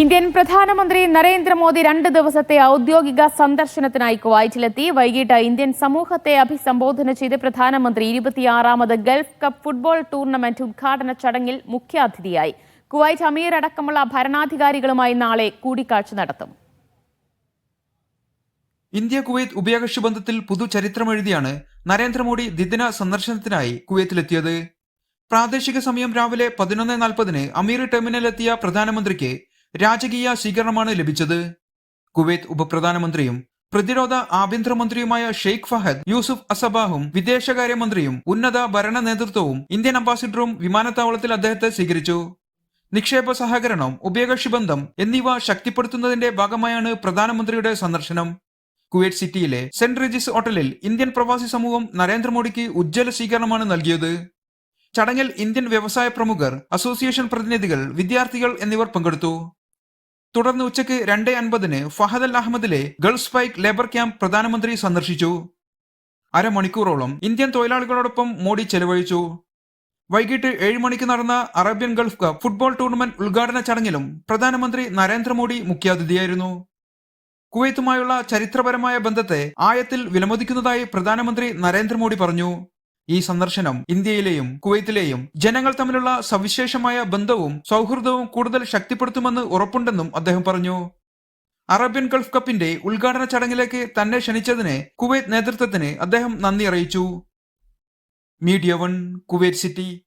Indian പ്രധാനമന്ത്രി നരേന്ദ്രമോദി രണ്ട് ദിവസത്തെ ഔദ്യോഗിക സന്ദർശനത്തിനായി കുവൈറ്റിലെത്തി. വൈകിട്ട് ഇന്ത്യൻ സമൂഹത്തെ അഭിസംബോധന ചെയ്ത് പ്രധാനമന്ത്രി ഇരുപത്തിയാറാമത് ഗൾഫ് കപ്പ് ഫുട്ബോൾ ടൂർണമെന്റ് ഉദ്ഘാടന ചടങ്ങിൽ മുഖ്യാതിഥിയായി. കുവൈറ്റ് അമീർ അടക്കമുള്ള ഭരണാധികാരികളുമായി നാളെ കൂടിക്കാഴ്ച നടത്തും. ഇന്ത്യ കുവൈത്ത് ഉഭയകക്ഷി ബന്ധത്തിൽ പുതുചരിത്രമെഴുതിയാണ് നരേന്ദ്രമോദി ദ്വിദിന സന്ദർശനത്തിനായി കുവൈത്തിലെത്തിയത് പ്രാദേശിക സമയം രാവിലെ പതിനൊന്ന് നാൽപ്പതിന് അമീർ ടെർമിനലിലെത്തിയ പ്രധാനമന്ത്രിക്ക് രാജകീയ സ്വീകരണമാണ് ലഭിച്ചത്. കുവൈത്ത് ഉപപ്രധാനമന്ത്രിയും പ്രതിരോധ ആഭ്യന്തരമന്ത്രിയുമായ ഷെയ്ഖ് ഫഹദ് യൂസുഫ് അസബാഹും വിദേശകാര്യമന്ത്രിയും ഉന്നത ഭരണ നേതൃത്വവും ഇന്ത്യൻ അംബാസിഡറും വിമാനത്താവളത്തിൽ അദ്ദേഹത്തെ സ്വീകരിച്ചു. നിക്ഷേപ സഹകരണം ഉഭയകക്ഷി ബന്ധം എന്നിവ ശക്തിപ്പെടുത്തുന്നതിന്റെ ഭാഗമായാണ് പ്രധാനമന്ത്രിയുടെ സന്ദർശനം. കുവൈറ്റ് സിറ്റിയിലെ സെന്റ് റിജിസ് ഹോട്ടലിൽ ഇന്ത്യൻ പ്രവാസി സമൂഹം നരേന്ദ്രമോദിക്ക് ഉജ്ജ്വല സ്വീകരണമാണ് നൽകിയത്. ചടങ്ങിൽ ഇന്ത്യൻ വ്യവസായ പ്രമുഖർ അസോസിയേഷൻ പ്രതിനിധികൾ വിദ്യാർത്ഥികൾ എന്നിവർ പങ്കെടുത്തു. തുടർന്ന് ഉച്ചയ്ക്ക് രണ്ട് അൻപതിന് ഫഹദ് അൽ അഹമ്മദിലെ ഗൾഫ് സ്പൈക്ക് ലേബർ ക്യാമ്പ് പ്രധാനമന്ത്രി സന്ദർശിച്ചു. അരമണിക്കൂറോളം ഇന്ത്യൻ തൊഴിലാളികളോടൊപ്പം മോഡി ചെലവഴിച്ചു. വൈകിട്ട് ഏഴ് മണിക്ക് നടന്ന Arabian Gulf cup football tournament ഉദ്ഘാടന ചടങ്ങിലും പ്രധാനമന്ത്രി നരേന്ദ്രമോദി മുഖ്യാതിഥിയായിരുന്നു. കുവൈത്തുമായുള്ള ചരിത്രപരമായ ബന്ധത്തെ ആയത്തിൽ വിലമതിക്കുന്നതായി പ്രധാനമന്ത്രി നരേന്ദ്രമോദി പറഞ്ഞു. ഈ സന്ദർശനം ഇന്ത്യയിലെയും കുവൈത്തിലെയും ജനങ്ങൾ തമ്മിലുള്ള സവിശേഷമായ ബന്ധവും സൗഹൃദവും കൂടുതൽ ശക്തിപ്പെടുത്തുമെന്ന് ഉറപ്പുണ്ടെന്നും അദ്ദേഹം പറഞ്ഞു. അറേബ്യൻ ഗൾഫ് കപ്പിന്റെ ഉദ്ഘാടന ചടങ്ങിലേക്ക് തന്നെ ക്ഷണിച്ചതിന് കുവൈത്ത് നേതൃത്വത്തിന് അദ്ദേഹം നന്ദി അറിയിച്ചു. Media one Kuwait City.